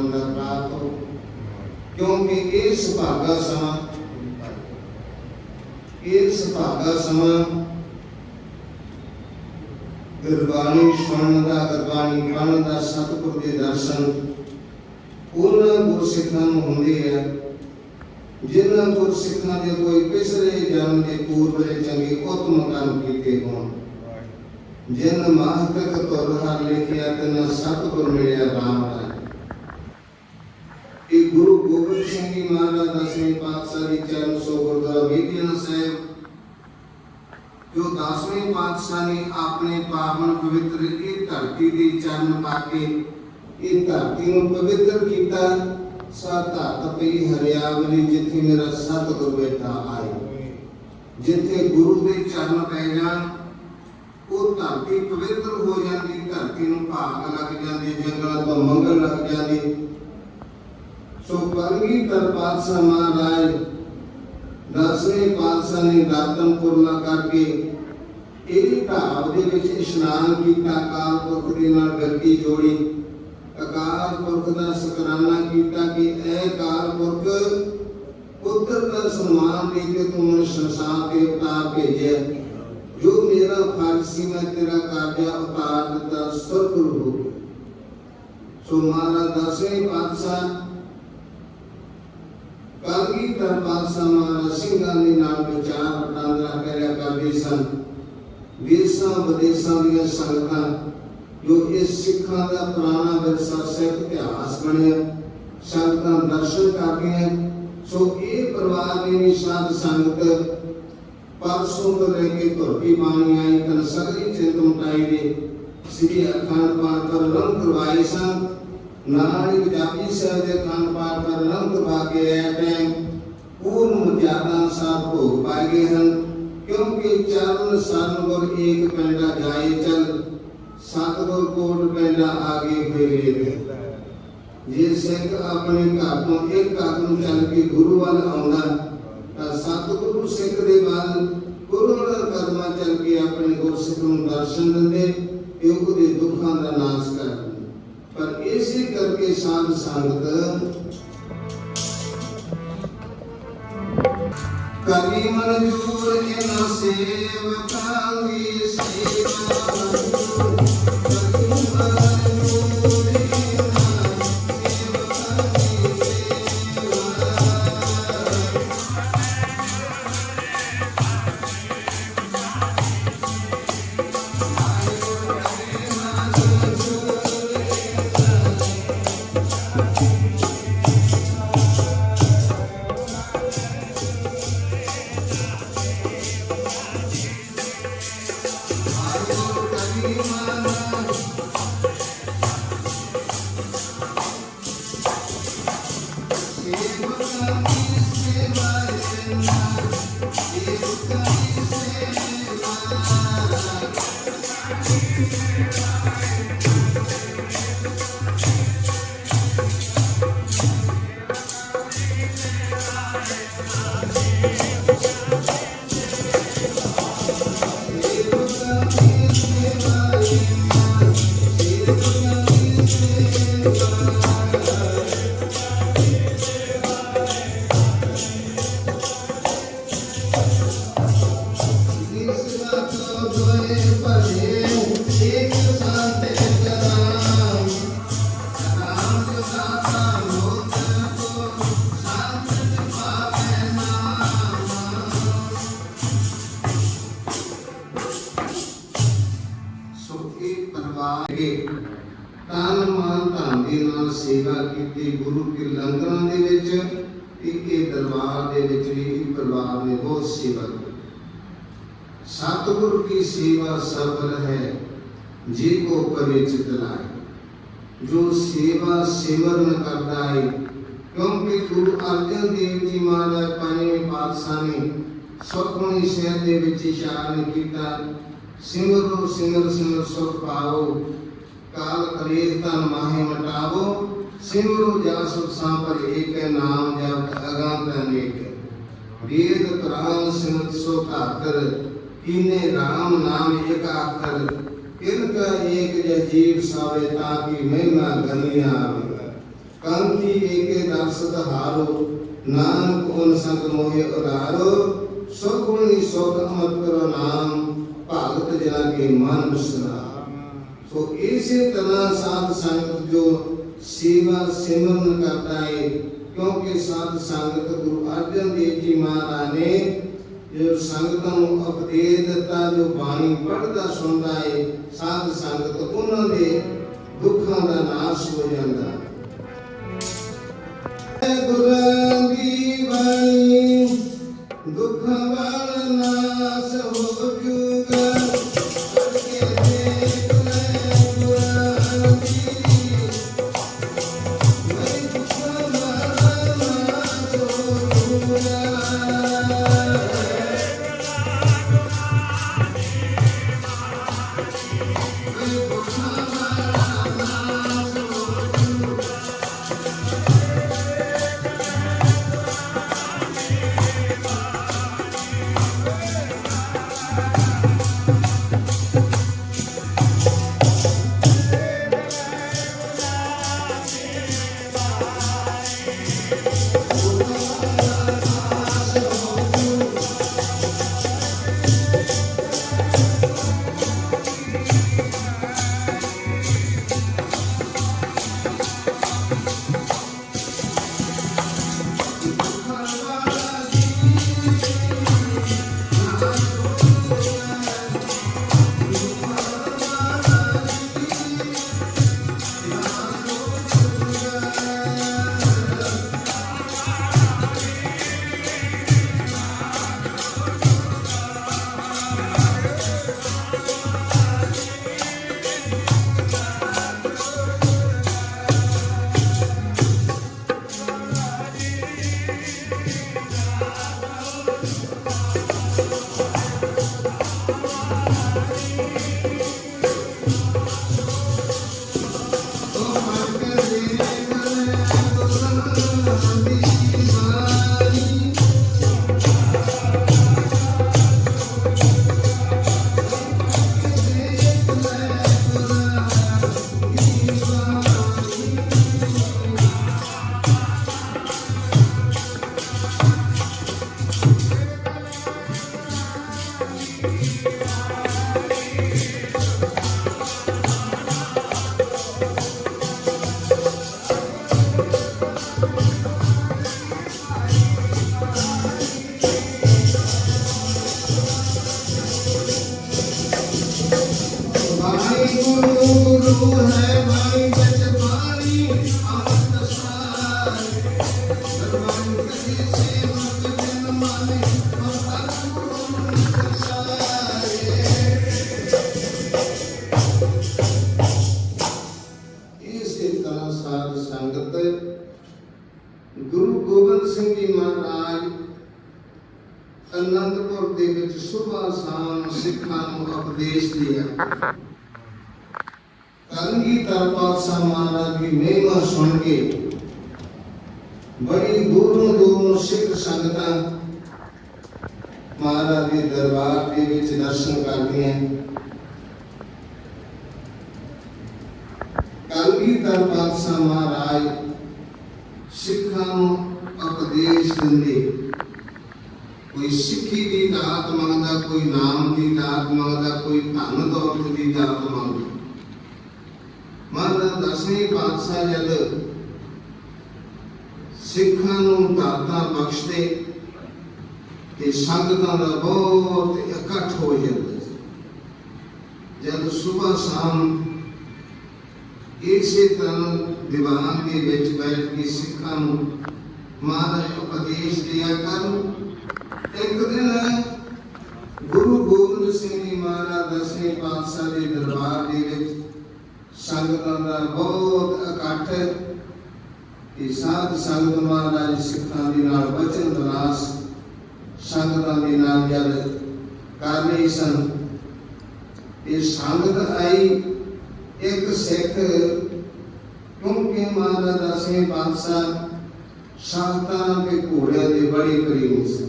ਸਤ ਸੰਗ ਪ੍ਰਾਪਤ ਹੋ ਕਿਉਂਕਿ ਇਹ ਸੁਭਾਗਾ ਸਮਾਂ ਇਹ ਸੁਭਾਗਾ ਸਮਾਂ ਗੁਰਬਾਣੀ ਸੁਣਨ ਦਾ, ਗੁਰਬਾਣੀ ਪੜ੍ਹਨ ਦਾ, ਸਤਿਗੁਰ ਦੇ ਦਰਸ਼ਨ ਉਹਨਾਂ ਗੁਰਸਿੱਖਾਂ ਨੂੰ ਹੁੰਦੇ ਆ, ਜਿਨ੍ਹਾਂ ਗੁਰਸਿੱਖਾਂ ਦੇ ਕੋਈ ਪਿਛਲੇ ਜਨਮ ਦੇ ਪੂਰਬ ਚੰਗੇ ਉਤਮ ਕਰਮ ਕੀਤੇ ਹੋਣ, ਜਿਨ ਮਾਹਤਕ ਤੁਰ ਹਰ ਲਿਖਿਆ ਤਨ ਸਤਿਗੁਰ ਮਿਲਿਆ ਰਾਮ ਰਾਜ ਇਹ ਗੁਰੂ ਗੋਬਿੰਦ ਸਿੰਘ ਜੀ ਮਹਾਰਾਜ ਦਸਵੇਂ ਪਾਤਸ਼ਾਹ ਦੀ ਚਰਨ ਸੋ ਗੁਰਦੁਆਰਾ ਬੀਬੀਆਂ ਸਾਹਿਬ, ਜੋ ਦਸਵੇਂ ਪਾਤਸ਼ਾਹ ਨੇ ਆਪਣੇ ਪਾਵਨ ਪਵਿੱਤਰ ਇਹ ਧਰਤੀ ਦੇ ਚਰਨ ਪਾ ਕੇ ਇਹ ਧਰਤੀ ਨੂੰ ਪਵਿੱਤਰ ਕੀਤਾ ਸਾ ਧਰਤ ਪਈ ਹਰਿਆਵਲੀ ਜਿੱਥੇ ਮੇਰਾ ਸਤਿਗੁਰ ਬੈਠਾ ਆਏ। ਜਿੱਥੇ ਗੁਰੂ ਦੇ ਚਰਨ ਪੈ ਜਾਣ, ਉਹ ਧਰਤੀ ਪਵਿੱਤਰ ਹੋ ਜਾਂਦੀ, ਧਰਤੀ ਨੂੰ ਭਾਗ ਲੱਗ ਜਾਂਦੇ, ਜੰਗਲਾਂ ਤੋਂ ਮੰਗਲ ਲੱਗ ਜਾਂਦੀ। ਸੋ ਕਲਗੀ ਕਰ ਪਾਤਸ਼ਾਹ ਮਹਾਰਾਜ ਦਸਵੇਂ ਪਾਤਸ਼ਾਹ ਨੇ ਦਾਤਨਪੁਰਲਾ ਕਰਕੇ ਇਹ ਢਾਬ ਦੇ ਵਿੱਚ ਇਸ਼ਨਾਨ ਕੀਤਾ ਕਾਲ ਪੁਰਖ ਦੇ ਨਾਲ ਗੱਦੀ ਜੋੜੀ ਅਕਾਲ ਪੁਰਖ ਦਾ ਸ਼ੁਕਰਾਨਾ ਕੀਤਾ ਕਿ ਐ ਕਾਲ ਪੁਰਖ ਪੁੱਤਰ ਦਾ ਸਨਮਾਨ ਦੇ ਕੇ ਤੂੰ ਮੈਨੂੰ ਸੰਸਾਰ ਤੇ ਉਤਾਰ ਭੇਜਿਆ ਜੋ ਮੇਰਾ ਫਰਜ਼ ਸੀ ਮੈਂ ਤੇਰਾ ਕਾਰਜਾ ਉਤਾਰ ਦਿੱਤਾ ਸੁਰਖੁਰ ਹੋ ਗਿਆ। ਸੋ ਮਹਾਰਾਜ ਦਸਵੇਂ ਪਾਤਸ਼ਾਹ ਕਲਗੀ ਪਾਤਸ਼ਾਹ ਮਹਾਰਾਜ ਸਿੰਘਾਂ ਦੇ ਨਾਲ ਵਿਚਾਰ ਵਟਾਂਦਰਾ ਕਰਿਆ ਕਰਦੇ ਸਨ। ਵਿਦੇਸ਼ਾਂ ਵਿਦੇਸ਼ਾਂ ਦੀਆਂ ਸੰਗਤਾਂ ਜੋ ਇਸ ਸਿੱਖਾਂ ਦਾ ਪੁਰਾਣਾ ਵਿਰਸਾ ਸਿੱਖ ਇਤਿਹਾਸ ਬਣਿਆ, ਸੰਗਤਾਂ ਦਰਸ਼ਨ ਕਰਦੀਆਂ ਸੋ ਇਹ ਪਰਿਵਾਰ ਦੀ ਨਿਸ਼ਾਦ ਸੰਗਤ ਪਰਸੋਂ ਤੋਂ ਲੈ ਕੇ ਧੁਰਤੀ ਬਾਣੀ ਆਈ, ਤਨ ਸਗਰੀ ਚਿੰਤ ਮਟਾਈ ਦੇ। ਸ੍ਰੀ ਅਖੰਡ ਪਾਠ ਪਰ ਕਰਵਾਏ ਸਨ। ਨਾਲ ਹੀ ਸਾਹਿਬ ਦੇ ਅਖੰਡ ਪਾਠ ਪਰ ਰੰਗ ਕਰਵਾ ਐ ਟਾਈਮ ਪੂਰਨ ਮਰਿਆਦਾ ਅਨੁਸਾਰ ਭੋਗ ਪਾਏ ਗਏ ਹਨ, ਕਿਉਂਕਿ ਚਰਨ ਸਨਗੁਰ ਏਕ ਪਿੰਡਾ ਜਾਏ ਚਲ, ਸਤਗੁਰ ਕੋਟ ਪਿੰਡਾ ਆਗੇ ਹੋਏ ਰੇ ਜੇ ਸਿੱਖ ਆਪਣੇ ਘਰ ਤੋਂ ਇੱਕ ਘਰ ਨੂੰ ਚੱਲ ਕੇ ਗੁਰੂ ਵੱਲ ਆਉਂਦਾ, ਤਾਂ ਸਤਿਗੁਰੂ ਸਿੱਖ ਦੇ ਵੱਲ ਗੁਰੂ ਨਾਲ ਕਦਮਾਂ ਚੱਲ ਕੇ ਆਪਣੇ ਗੁਰਸਿੱਖ ਨੂੰ ਦਰਸ਼ਨ ਦਿੰਦੇ ਤੇ ਉਹਦੇ ਦੁੱਖਾਂ ਦਾ ਨਾਸ਼ ਕਰਦੇ। ਪਰ ਇਸੇ ਕਰਕੇ ਸਾਧ ਸੰਗਤ ਕਰੀ ਮਨਜੂਰ ਇਨ ਸੇਵਕਾਂ ਦੀ ਸੇਵਾ「いつか見せてよ」ਸੋ ਇਹ ਪਰਿਵਾਰ ਕੇ ਤਨ ਮਨ ਧਨ ਦੇ ਨਾਲ ਸੇਵਾ ਕੀਤੀ, ਗੁਰੂ ਕੇ ਲੰਗਰਾਂ ਦੇ ਵਿੱਚ, ਤੇ ਇਹ ਦਰਬਾਰ ਦੇ ਵਿੱਚ ਵੀ ਇਹ ਪਰਿਵਾਰ ਨੇ ਬਹੁਤ ਸੇਵਾ ਕੀਤੀ। ਸਤਿਗੁਰੂ ਕੀ ਸੇਵਾ ਸਫਲ ਹੈ ਜੀ ਕੋ ਪਰਿਚਿਤ ਲਾਏ ਜੋ ਸੇਵਾ ਸਿਮਰਨ ਕਰਦਾ ਹੈ ਕਿਉਂਕਿ ਗੁਰੂ ਅਰਜਨ ਦੇਵ ਜੀ ਮਹਾਰਾਜ ਪੰਜਵੇਂ ਪਾਤਸ਼ਾਹ ਨੇ ਸੁਖਮਨੀ ਸਾਹਿਬ ਦੇ ਵਿੱਚ ਇਸ਼ਾਰਾ ਕੀਤਾ ਸਿਮਰੋ ਸਿਮਰ ਸਿਮਰ ਸੁਖ ਪਾਓ। ਕਾਲ ਕਲੇਸ਼ ਤਨ ਮਾਹੇ ਮਟਾਵੋ। ਸਿਮਰੋ ਜਸ ਸੰਪਰ ਏਕ ਨਾਮ ਜਪ ਅਗੰਤ ਅਨੇਕ ਵੇਦ ਪੁਰਾਨ ਸਿਮਰਤ ਸੋ ਧਾਤਰ, ਕੀਨੇ RAM ਨਾਮ ਏਕ ਆਖਰ। ਇਨਕਾ ਏਕ ਜੀਵ ਸਾਵੇ ਤਾਂ ਕੀ ਮਹਿਮਾ ਗਨੀਆ ਕੰਤੀ ਏਕੇ ਦਰਸਤ ਹਾਰੋ ਨਾਨਕ ਓਨ ਸੰਗ ਮੋਹਿ ਉਦਾਰੋ ਸੁਖੁਣੀ ਸੁਖ ਅਮਤ ਕਰੋ ਨਾਮ ਭਾਗਤ ਜਨਾ ਕੇ ਮਨ ਵਿਸਰਾ ਸੋ ਇਸੇ ਤਰ੍ਹਾਂ ਸਾਧ ਸੰਗਤ ਜੋ ਸੇਵਾ ਸਿਮਰਨ ਕਰਦਾ ਹੈ, ਕਿਉਂਕਿ ਸਾਧ ਸੰਗਤ ਗੁਰੂ ਅਰਜਨ ਦੇਵ ਜੀ ਮਹਾਰਾਜ ਨੇ ਜੋ ਸੰਗਤਾਂ ਨੂੰ ਉਪਦੇਸ਼ ਦਿੱਤਾ, ਜੋ ਬਾਣੀ ਪੜ੍ਹਦਾ, ਸੁਣਦਾ ਹੈ, ਸਾਧ ਸੰਗਤ ਉਹਨਾਂ ਦੇ ਦੁੱਖਾਂ ਦਾ ਨਾਸ਼ ਹੋ ਜਾਂਦਾ ਗੁਰਾਂ ਦੀ ਬਾਣੀ ਦੁੱਖ ਵਾਲ ਨਾਸ ਹੋ ਜੂਗਾ ਜੂਗਾ ਗੁਰੂ ਗੋਬਿੰਦ ਸਿੰਘ ਜੀ ਮਹਾਰਾਜ ਅਨੰਦਪੁਰ ਦੇ ਵਿੱਚ ਸੁਬਹ ਸ਼ਾਮ ਸਿੱਖਾਂ ਨੂੰ ਉਪਦੇਸ਼ ਦਿਆ। ਕਲਗੀ ਪਾਤਸ਼ਾਹ ਮਹਾਰਾਜ ਦੀ ਮਹਿਮਾ ਸੁਣ ਕੇ ਬੜੀ ਦੂਰੋਂ ਦੂਰੋਂ ਸਿੱਖ ਸੰਗਤਾਂ ਮਹਾਰਾਜ ਦੇ ਦਰਬਾਰ ਦੇ ਵਿੱਚ ਦਰਸ਼ਨ ਕਰਦੀਆਂ। ਕਲਗੀ ਪਾਤਸ਼ਾਹ ਮਹਾਰਾਜ ਸਿੱਖਾਂ ਉਪਦੇਸ਼ ਦਿੰਦੇ। ਕੋਈ ਸਿੱਖੀ ਦੀ ਦਾਤ ਮੰਗਦਾ, ਕੋਈ ਨਾਮ ਦੀ ਦਾਤ ਮੰਗਦਾ, ਕੋਈ ਧਨ ਦੌਲਤ ਦੀ ਦਾਤ ਮੰਗਦਾ। ਮਹਾਰਾਜ ਦਸਵੇਂ ਪਾਤਸ਼ਾਹ ਜਦ ਸਿੱਖਾਂ ਨੂੰ ਦਾਤਾਂ ਬਖਸ਼ਦੇ, ਤੇ ਸੰਗਤਾਂ ਦਾ ਬਹੁਤ ਇਕੱਠ ਹੋ ਜਾਂਦਾ ਸੀ। ਜਦ ਸਵੇਰ ਸ਼ਾਮ ਇਸੇ ਤਰ੍ਹਾਂ ਦੀਵਾਨ ਦੇ ਵਿੱਚ ਬੈਠ ਕੇ ਸਿੱਖਾਂ ਨੂੰ ਮਹਾਰਾਜ ਉਪਦੇਸ਼ ਦਿਆ ਕਰਨ। ਇੱਕ ਦਿਨ ਗੁਰੂ ਗੋਬਿੰਦ ਸਿੰਘ ਜੀ ਮਹਾਰਾਜ ਦਸਵੇਂ ਪਾਤਸ਼ਾਹ ਦੇ ਦਰਬਾਰ ਦੇ ਵਿੱਚ ਸੰਗਤਾਂ ਦਾ ਬਹੁਤ ਇਕੱਠ ਇਹ ਸਾਧ ਸੰਗਤ ਮਹਾਰਾਜ ਸਿੱਖਾਂ ਦੇ ਨਾਲ ਵਚਨ ਵਿਲਾਸ ਸੰਗਤਾਂ ਦੇ ਨਾਲ ਜਦ ਕਰ ਰਹੀ ਸਨ। ਇਹ ਸੰਗਤ ਆਈ ਇੱਕ ਸਿੱਖ ਕਿਉਂਕਿ ਮਹਾਰਾਜ ਦਸਵੇਂ ਪਾਤਸ਼ਾਹ ਸ਼ਾਸਤਰਾਂ ਤੇ ਘੋੜਿਆਂ ਦੇ ਬੜੇ ਪ੍ਰੇਮੀ ਸਨ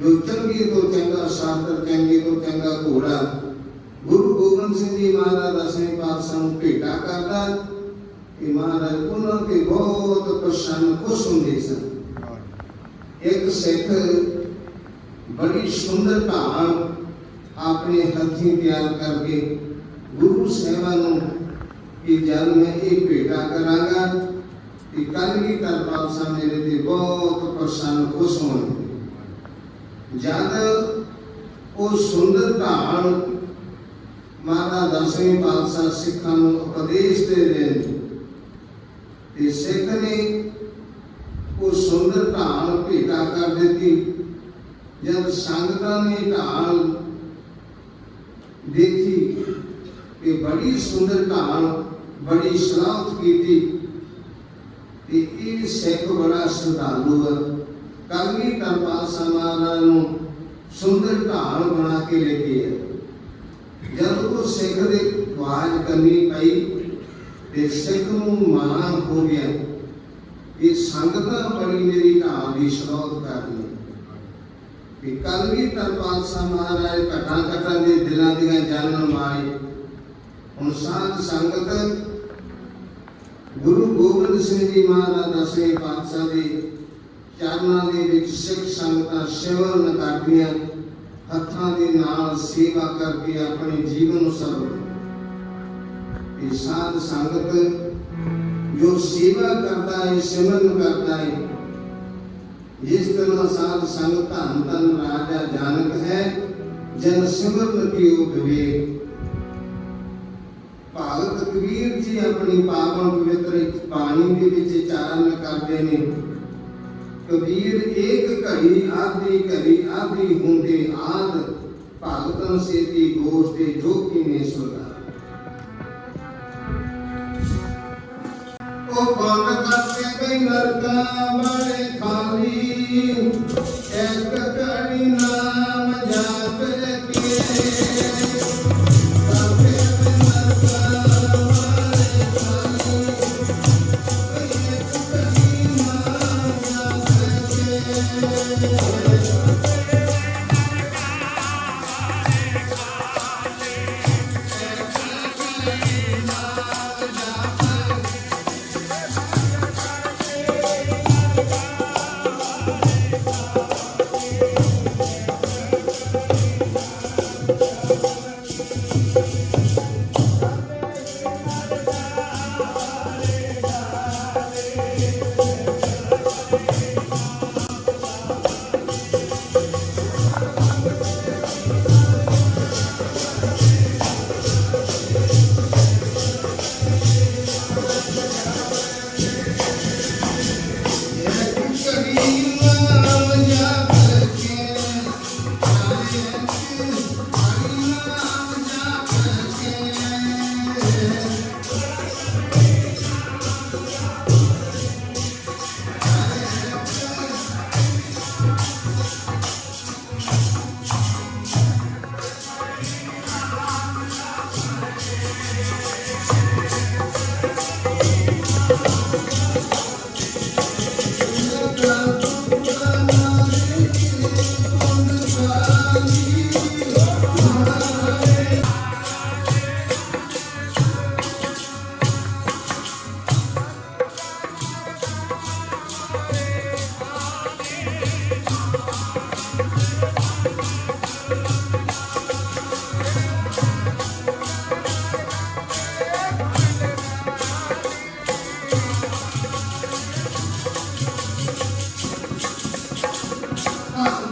ਜੋ ਚੰਗੀ ਤੋਂ ਚੰਗਾ ਸ਼ਾਸਤਰ ਚੰਗੀ ਤੋਂ ਚੰਗਾ ਘੋੜਾ, ਗੁਰੂ ਗੋਬਿੰਦ ਸਿੰਘ ਜੀ ਮਹਾਰਾਜ ਦਸਵੇਂ ਪਾਤਸ਼ਾਹ ਨੂੰ ਭੇਟਾ ਕਰਦਾ ਕਿ ਮਹਾਰਾਜ ਉਹਨਾਂ ਤੇ ਬਹੁਤ ਪ੍ਰਸੰਨ ਖੁਸ਼ ਹੁੰਦੇ ਸਨ। ਇੱਕ ਸਿੱਖ ਬੜੀ ਸੁੰਦਰ ਢਾਲ ਆਪਣੇ ਹੱਥੀਂ ਤਿਆਰ ਕਰਕੇ ਗੁਰੂ ਸਾਹਿਬਾਨ ਨੂੰ ਕਿ ਜਦ ਮੈਂ ਇਹ ਭੇਟਾ ਕਰਾਂਗਾ ਕਿ ਕੱਲ ਵੀ ਕਰਪਾਲ ਸਾਹਿਬ ਮੇਰੇ ਤੇ ਬਹੁਤ ਪ੍ਰਸੰਨ ਖੁਸ਼ ਹੋਣਗੇ ਜਦ ਉਹ ਸੁੰਦਰ ਢਾਲ ਮਾਤਾ ਦਸਵੇਂ ਪਾਤਸ਼ਾਹ ਸਿੱਖਾਂ ਨੂੰ ਉਪਦੇਸ਼ ਦੇ ਰਹੇ ਤੇ ਸਿੱਖ ਨੇ ਉਹ ਸੁੰਦਰ ਢਾਲ ਭੇਟਾ ਕਰ ਦਿੱਤੀ। ਜਦ ਸੰਗਤਾਂ ਨੇ ਢਾਲ ਦੇਖੀ ਕਿ ਬੜੀ ਸੁੰਦਰ ਢਾਲ ਬੜੀ ਸ਼ਰਾਫਤ ਕੀਤੀ। ਤੇ ਇਹ ਸਿੱਖ ਬੜਾ ਸ਼ਰਧਾਲੂ ਹੈ ਕਲਗੀ ਕਰਪਾਲ ਸਮਾਨ ਨੂੰ ਸੁੰਦਰ ਢਾਲ ਬਣਾ ਕੇ ਲੈ ਕੇ ਆਇਆ ਜਦ ਉਹ ਸਿੱਖ ਦੇ ਆਵਾਜ਼ ਕਰਨੀ ਪਈ ਤੇ ਸਿੱਖ ਨੂੰ ਮਾਣ ਹੋ ਗਿਆ, ਇਹ ਸੰਗਤਾਂ ਬੜੀ ਮੇਰੀ ਢਾਲ ਦੀ ਸ਼ਰੋਤ ਕਰਦੀ ਕਿ ਕਲਗੀ ਤਰਪਾਲ ਮਹਾਰਾਜ ਘਟਾਂ ਘਟਾਂ ਦੇ ਦਿਲਾਂ ਦੀਆਂ ਜਾਣਨ ਮਾਰੇ। ਹੁਣ ਸਾਧ ਸੰਗਤ ਗੁਰੂ ਗੋਬਿੰਦ ਸਿੰਘ ਜੀ ਮਹਾਰਾਜ ਦਸਵੇਂ ਪਾਤਸ਼ਾਹ ਦੇ ਚਰਨਾਂ ਦੇ ਵਿੱਚ ਸਿੱਖ ਸੰਗਤਾਂ ਸਿਮਰਨ ਕਰਦੀਆਂ, ਹੱਥਾਂ ਦੇ ਨਾਲ ਸੇਵਾ ਕਰਕੇ ਆਪਣੇ ਜੀਵਨ ਨੂੰ ਸਰਲ ਇਹ ਸਾਧ ਸੰਗਤ ਜੋ ਸੇਵਾ ਕਰਦਾ ਹੈ, ਸਿਮਰਨ ਕਰਦਾ ਹੈ, ਜਿਸ ਤਰ੍ਹਾਂ ਸਾਧ ਸੰਗਤ ਧੰਨ ਧੰਨ ਰਾਜਾ ਜਾਨਕ ਹੈ, ਜਨ ਸਿਮਰਨ ਕੀਓ ਵਿਵੇਕ ਭਗਤ ਕਬੀਰ ਜੀ ਆਪਣੀ ਪਾਵਨ ਪਵਿੱਤਰ ਬਾਣੀ ਦੇ ਵਿੱਚ ਚਾਰਨ ਕਰਦੇ ਨੇ। ਕਬੀਰ ਏਕ ਘੜੀ ਆਦੀ ਘੜੀ ਆਦੀ ਹੁੰਦੇ ਆਦ ਭਗਤਨ ਸੇਤੀ ਗੋਸ਼ਟੇ ਜੋ ਕੀ ਨੇ ਸੁਣਾ ਉਹ ਕੋਨ ਕਰਕੇ ਕਈ ਨਰਕਾ ਬੜੇ ਖਾਲੀ, ਇੱਕ ਘੜੀ ਨਾਮ ਜਪ ਕੇ ਗੁਰੂ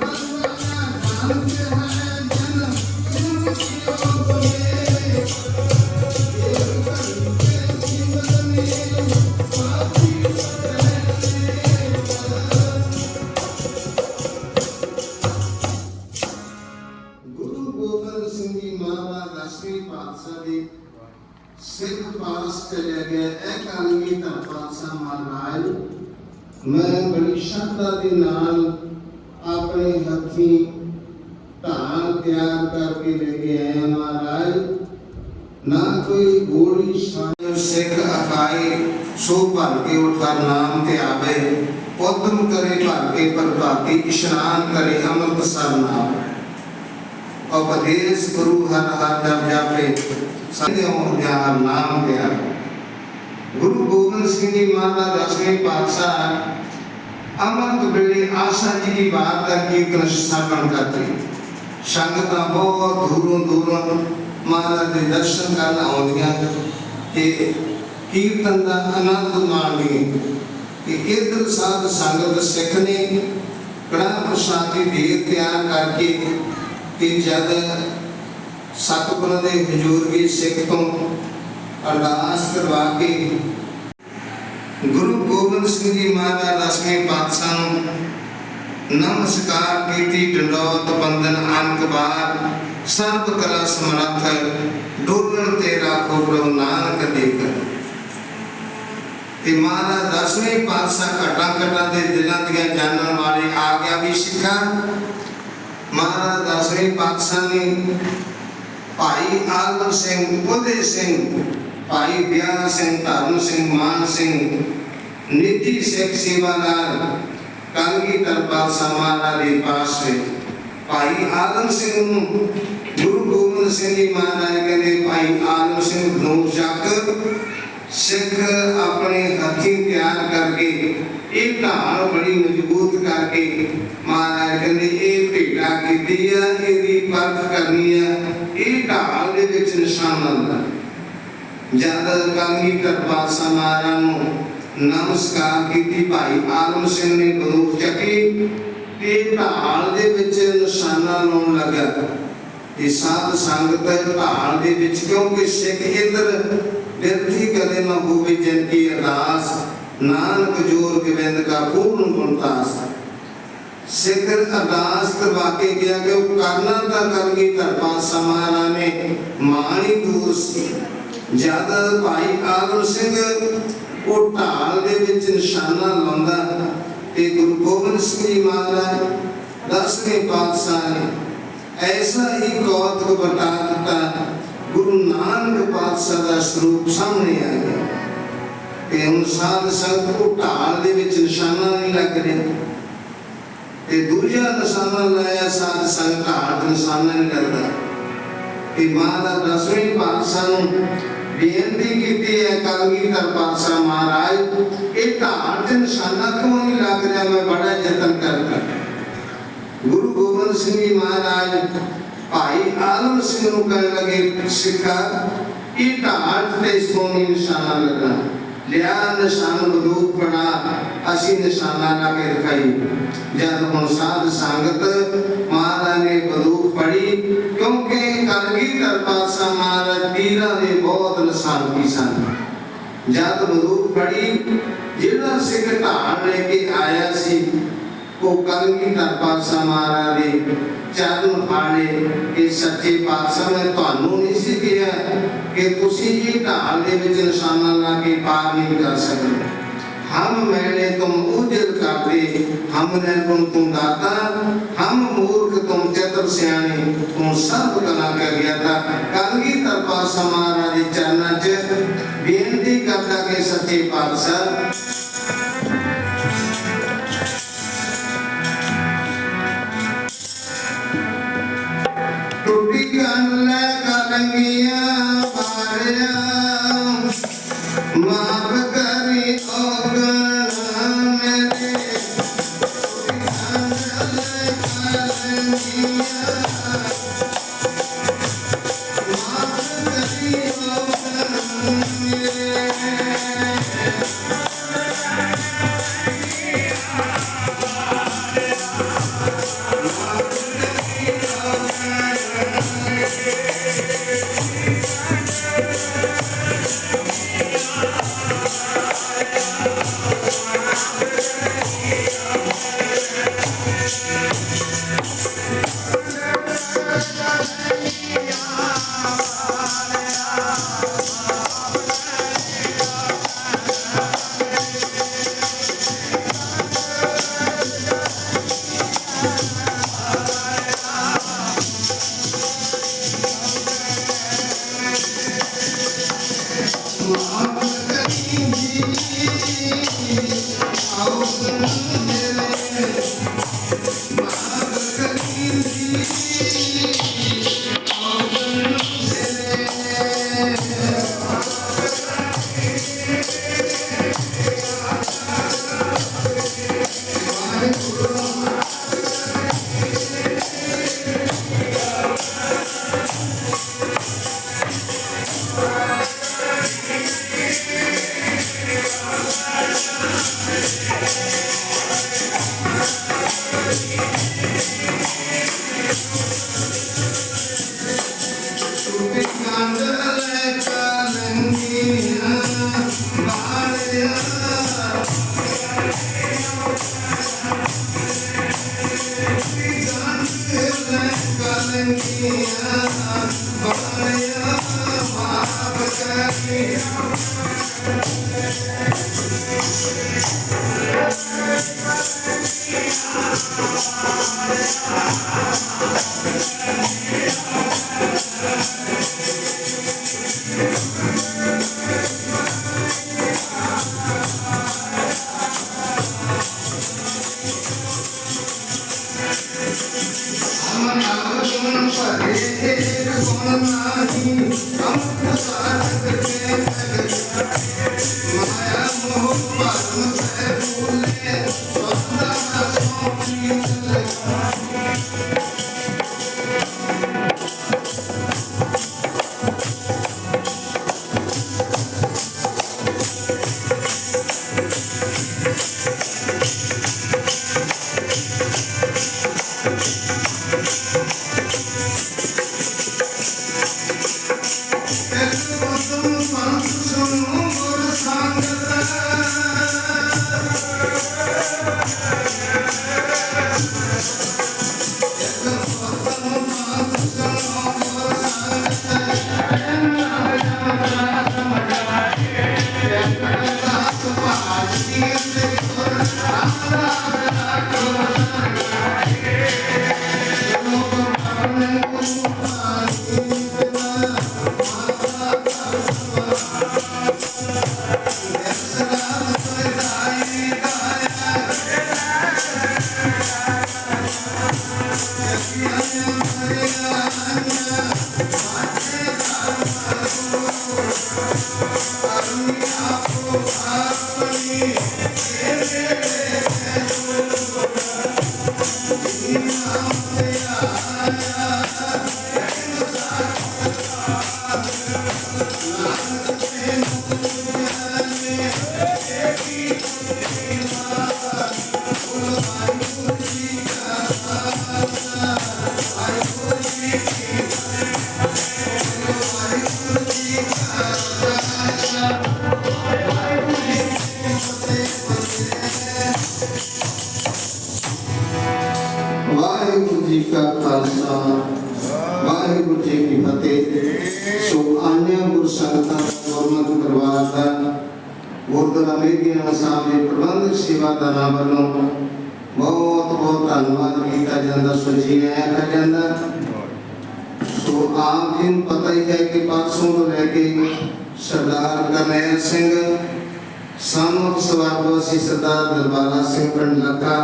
ਉਦਮ ਕਰੇ ਭਰ ਪ੍ਰਭਾਤੀ, ਇਸ਼ਨਾਨ ਕਰੇ ਅੰਮ੍ਰਿਤਸਰ ਨਾਮ ਉਪਦੇਸ਼ ਗੁਰੂ ਹਰ ਹਰ ਜਪ ਜਾਪੇ ਸੰਧਿਓ ਧਿਆਨ ਨਾਮ ਤੇ ਗੁਰੂ ਗੋਬਿੰਦ ਸਿੰਘ ਜੀ ਮਹਾਰਾਜ ਦਸਵੇਂ ਪਾਤਸ਼ਾਹ, ਅਮਰਤ ਵੇਲੇ ਆਸਾ ਜੀ ਦੀ ਬਾਤ ਦਾ ਕੀਰਤਨ ਸਰਵਣ ਕਰਦੇ। ਸੰਗਤਾਂ ਬਹੁਤ ਦੂਰੋਂ ਦੂਰੋਂ ਮਹਾਰਾਜ ਦੇ ਦਰਸ਼ਨ ਕਰਨ ਆਉਂਦੀਆਂ ਤੇ ਕੀਰਤਨ ਦਾ ਆਨੰਦ ਮਾਣਦੀਆਂ ਕਿ ਇਧਰ ਸਾਧ ਸੰਗਤ ਸਿੱਖ ਨੇ ਕੜਾ ਪ੍ਰਸਾਦ ਦੀ ਦੇਰ ਤਿਆਰ ਕਰਕੇ ਤੇ ਜਦ ਸਤਿਗੁਰਾਂ ਦੇ ਹਜ਼ੂਰ ਵੀ ਸਿੱਖ ਤੋਂ ਅਰਦਾਸ ਕਰਵਾ ਕੇ ਗੁਰੂ ਗੋਬਿੰਦ ਸਿੰਘ ਜੀ ਮਹਾਰਾਜ ਦਸਵੇਂ ਪਾਤਸ਼ਾਹ ਨੂੰ ਨਮਸਕਾਰ ਕੀਤੀ, ਡੰਡੋਤ ਬੰਦਨ ਅੰਕ ਬਾਰ, ਸਰਬ ਕਲਾ ਸਮਰੱਥ, ਡੋਲਣ ਤੇ ਰਾਖੋ ਪ੍ਰਭੂ ਨਾਨਕ ਦੇਖ ਤੇ ਮਹਾਰਾਜ ਦਸਵੇਂ ਪਾਤਸ਼ਾਹ ਘਟਾਂ ਘਟਾਂ ਦੇ ਦਿਲਾਂ ਦੀਆਂ ਜਾਣਨ ਵਾਲੇ ਆ ਗਿਆ ਵੀ ਸਿੱਖਾਂ। ਮਹਾਰਾਜ ਦਸਵੇਂ ਪਾਤਸ਼ਾਹ ਨੇ ਭਾਈ ਆਲਮ ਸਿੰਘ ਉਦੇ ਸਿੰਘ, ਭਾਈ ਬਿਆਨ ਸਿੰਘ, ਧਰਮ ਸਿੰਘ, ਮਾਨ ਸਿੰਘ, ਨਿੱਜੀ ਸਿੱਖ ਸੇਵਾਦਾਰ ਕਲਗੀ ਦਰਬਾਰ ਸਮਾਰਾ ਦੇ ਪਾਸ ਵਿੱਚ ਭਾਈ ਆਲਮ ਸਿੰਘ ਨੂੰ ਗੁਰੂ ਗੋਬਿੰਦ ਸਿੰਘ ਜੀ ਮਹਾਰਾਜ ਕਹਿੰਦੇ, ਭਾਈ ਆਲਮ ਸਿੰਘ ਨੂੰ ਚੱਕ। ਸਿੱਖ ਆਪਣੇ ਹੱਥੀਂ ਤਿਆਰ ਕਰਕੇ ਇਹ ਢਾਲ ਬੜੀ ਮਜ਼ਬੂਤ ਕਰਕੇ ਮਹਾਰਾਜ ਕਹਿੰਦੇ, ਇਹ ਭੇਟਾ ਕੀਤੀ ਆ, ਇਹਦੀ ਪਰਖ ਕਰਨੀ ਆ। ਇਹ ਢਾਲ ਦੇ ਵਿੱਚ ਨਿਸ਼ਾਨ ਆਉਂਦਾ। ਜਦ ਕਾਂਗੀ ਕਰਪਾ ਸਮਾਰਾ ਨੂੰ ਨਮਸਕਾਰ ਕੀਤੀ, ਭਾਈ ਆਲਮ ਸਿੰਘ ਨੇ ਬੰਦੂਕ ਚੱਕੀ ਤੇ ਢਾਲ ਦੇ ਵਿੱਚ ਨਿਸ਼ਾਨਾ ਲਾਉਣ ਲੱਗਾ। ਇਹ ਸਾਧ ਸੰਗਤ ਢਾਲ ਦੇ ਵਿੱਚ ਕਿਉਂਕਿ ਸਿੱਖ ਇਧਰ ਬਿਰਥੀ ਕਦੇ ਨਾ ਹੋਵੇ ਜੰਤੀ ਅਰਦਾਸ, ਨਾਨਕ ਜੋਰ ਗੋਬਿੰਦ ਕਾ ਪੂਰਨ ਗੁਣਤਾਸ ਸਿੱਖ ਅਰਦਾਸ ਕਰਵਾ ਕੇ ਗਿਆ ਕਿ ਉਹ ਕਰਨਾ ਤਾਂ ਕਲਗੀ ਧਰਪਾ ਸਮਾਰਾ ਨੇ, ਮਾਣੀ ਦੂਰ ਸੀ। ਜਦ ਭਾਈ ਆਦਮ ਸਿੰਘ ਉਹ ਢਾਲ ਦੇ ਵਿੱਚ ਨਿਸ਼ਾਨਾ ਲਾਉਂਦਾ ਤੇ ਗੁਰੂ ਗੋਬਿੰਦ ਸਿੰਘ ਜੀ ਮਹਾਰਾਜ, ਦਸਵੇਂ ਪਾਤਸ਼ਾਹ ਨੇ, ਐਸਾ ਹੀ ਕੌਤਕ ਬਤਾ ਦਿੱਤਾ ਗੁਰੂ ਨਾਨਕ ਪਾਤਸ਼ਾਹ ਦਾ ਸਰੂਪ ਸਾਹਮਣੇ ਆ ਗਿਆ। ਤੇ ਹੁਣ ਸਾਧ ਸੰਗਤ ਉਹ ਢਾਲ ਦੇ ਵਿੱਚ ਨਿਸ਼ਾਨਾ ਨਹੀਂ ਲੱਗ ਰਿਹਾ। ਤੇ ਦੂਜਾ ਨਿਸ਼ਾਨਾ ਲਾਇਆ ਸਾਧ ਸੰਗਤ ਢਾਲ ਨਿਸ਼ਾਨਾ ਨਹੀਂ ਲੱਗਦਾ। ਕਿ ਮਾਂ ਦਸਵੇਂ ਪਾਤਸ਼ਾਹ ਨੂੰ ਬੇਨਤੀ ਕੀਤੀ ਹੈ ਕਲਗੀ ਧਰ ਪਾਤਸ਼ਾਹ ਮਹਾਰਾਜ, ਇਹ ਢਾਲ ਤੇ ਨਿਸ਼ਾਨਾ ਕਿਉਂ ਨਹੀਂ ਲੱਗ ਰਿਹਾ? ਮੈਂ ਬੜਾ ਯਤਨ ਕਰਦਾ। ਗੁਰੂ ਗੋਬਿੰਦ ਸਿੰਘ ਜੀ ਮਹਾਰਾਜ ਭਾਈ ਆਲਮ ਸਿੰਘ ਨੂੰ ਕਹਿਣ ਲੱਗੇ, ਸਿੱਖਾ, ਇਹ ਢਾਲ ਤੇ ਸੋਨੀ ਨਿਸ਼ਾਨਾ ਲੱਗਾ ਲਿਆ ਨਿਸ਼ਾਨ ਬੰਦੂਕ ਫੜਾ ਅਸੀਂ ਨਿਸ਼ਾਨਾ ਲਾ ਕੇ ਦਿਖਾਈ ਜਦ ਹੁਣ ਸਾਧ ਸੰਗਤ ਮਹਾਰਾਜ ਨੇ ਬੰਦੂਕ ਫੜੀ ਕਿਉਂਕਿ ਕਲਗੀ ਪਾਤਸ਼ਾਹ ਮਹਾਰਾਜ ਪੀਰਾਂ ਦੇ ਬਹੁਤ ਨਿਸ਼ਾਨ ਕੀ ਸਨ। ਜਦ ਬੰਦੂਕ ਫੜੀ ਜਿਹੜਾ ਸਿੱਖ ਢਾਲ ਲੈ ਕੇ ਆਇਆ ਸੀ, ਉਹ ਕਲਗੀ ਧਰ ਪਾਤਸ਼ਾਹ ਮਹਾਰਾਜ ਦੇ ਚੰਦ ਉਠਾਣੇ ਕਿ ਸੱਚੇ ਪਾਤਸ਼ਾਹ ਨੇ ਤੁਹਾਨੂੰ ਨਹੀਂ ਸੀ ਕਿਹਾ ਕਿ ਤੁਸੀਂ ਜੀ ਢਾਲ ਦੇ ਵਿੱਚ ਨਿਸ਼ਾਨਾ ਲਾ ਕੇ ਪਾਰ ਨਹੀਂ ਕਰ ਸਕਦੇ। ਹਮ ਮੈਨੇ ਤੁਮ ਉਜਲ ਕਰਦੇ ਹਮਨੇ ਤੁਮ ਤੁਮ ਦਾਤਾ, ਹਮ ਮੂਰਖ ਤੁਮ ਚਤਰ ਸਿਆਣੇ, ਤੁਮ ਸਭ ਕਲਾ ਕਰ ਗਿਆ ਤਾ ਕਲਗੀ ਤਰਪਾ ਸਮਾਰਾ ਦੇ ਚਰਨਾਂ 'ਚ ਬੇਨਤੀ ਕਰਦਾ ਕਿ ਸੱਚੇ ਪਾਤਸ਼ਾਹ ਕਰੀ Yeah. ਸੰਗਤਾਂ ਗੁਰਮਤਿ ਪਰਿਵਾਰ ਦਾ, ਗੁਰਦੁਆਰਾ ਮੇਗੀਆਂ ਸਾਹਿਬ ਦੇ ਪ੍ਰਬੰਧਕ ਸੇਵਾਦਾਰਾਂ ਵੱਲੋਂ ਬਹੁਤ ਬਹੁਤ ਧੰਨਵਾਦ ਕੀਤਾ ਜਾਂਦਾ ਸੋ ਜੀ ਜਾਂਦਾ। ਸੋ ਆਪ ਜੀ ਨੂੰ ਪਤਾ ਹੀ ਹੈ ਕਿ ਪਰਸੋਂ ਤੋਂ ਲੈ ਕੇ ਸਰਦਾਰ ਕਰਨੈਲ ਸਿੰਘ, ਸਾਨੂੰ ਸਵਾਰਵਾਸੀ ਸਰਦਾਰ ਦਰਬਾਰਾ ਸਿੰਘ ਪਿੰਡ ਲੱਖਾ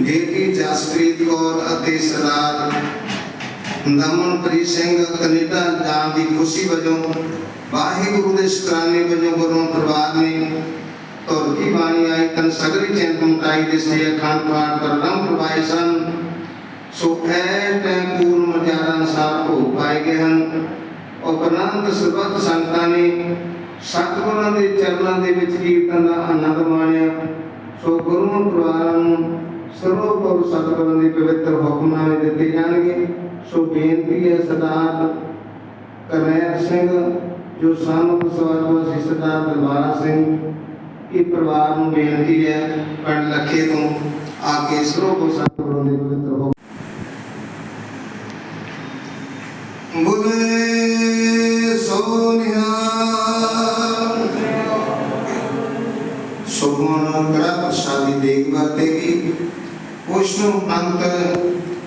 ਬੇਟੀ ਜਸਪ੍ਰੀਤ ਕੌਰ ਅਤੇ ਸਰਦਾਰ ਦਮਨਪ੍ਰੀਤ ਸਿੰਘ ਕੈਨੇਡਾ ਜਾਣ ਦੀ ਖੁਸ਼ੀ ਵਜੋਂ ਵਾਹਿਗੁਰੂ ਦੇ ਸ਼ੁਕਰਾਨੇ ਵਜੋਂ ਗੁਰੂ ਪਰਿਵਾਰ ਨੇ ਤੁਰ ਬਾਣੀ ਆਈ, ਤਨ ਸਗਰੀ ਚਿੰਤ ਮੁਟਾਈ ਦੇ ਸੇ ਅਖੰਡ ਪਾਠ ਕਰ ਰੰਗ ਸਨ। ਸੋ ਐ ਟੈਮ ਪੂਰਨ ਮਰਜ਼ਾਦਾ ਅਨੁਸਾਰ ਭੋਗ ਪਾਏ ਗਏ ਹਨ। ਉਪਰੰਤ ਸਰਬੱਤ ਸੰਗਤਾਂ ਨੇ ਸਤਿਗੁਰਾਂ ਦੇ ਚਰਨਾਂ ਦੇ ਵਿੱਚ ਕੀਰਤਨ ਦਾ ਆਨੰਦ ਮਾਣਿਆ। ਸੋ ਗੁਰੂ ਪਰਿਵਾਰ ਨੂੰ ਸਰਵਪੁਰ ਸਤਿਗੁਰਾਂ ਦੇ ਪਵਿੱਤਰ ਹੁਕਮਨਾਮੇ ਦਿੱਤੇ ਜਾਣਗੇ ਸੋ ਬੇਨਤੀ ਹੈ ਸਰਦਾਰ ਕਰਨੈਲ ਸਿੰਘ ਜੋ ਸਾਨੂੰ ਸਵਾਰਵਾ ਸੀ ਸਰਦਾਰ ਦਰਬਾਰਾ ਸਿੰਘ ਇਹ ਪਰਿਵਾਰ ਨੂੰ ਬੇਨਤੀ ਹੈ ਪਿੰਡ ਲੱਖੇ ਤੋਂ ਆ ਕੇ ਸਰਵਪੁਰ ਸਤਿਗੁਰਾਂ ਦੇ ਪਵਿੱਤਰ ਹੁਕਮ ਬੁਲੇ ਸੋਨਿਆ ਸੁਭਨ ਕਰਾ ਪ੍ਰਸਾਦੀ ਦੇਖ ਵਰਤੇਗੀ ਉਸ਼ਨੂੰ ਅੰਤ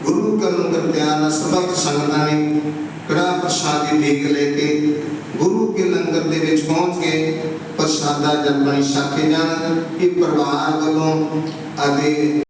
ਗੁਰੂ ਕਰਨ ਕਰਤਿਆਨ ਸਬਕ ਸੰਗਤਾਂ ਨੇ ਕੜਾ ਪ੍ਰਸਾਦੀ ਦੇਖ ਲੈ ਕੇ ਗੁਰੂ ਕੇ ਲੰਗਰ ਦੇ ਵਿੱਚ ਪਹੁੰਚ ਕੇ ਪ੍ਰਸਾਦਾ ਜਲ ਪਾਣੀ ਛਕੇ ਜਾਣ। ਇਹ ਪਰਿਵਾਰ ਵੱਲੋਂ ਅਤੇ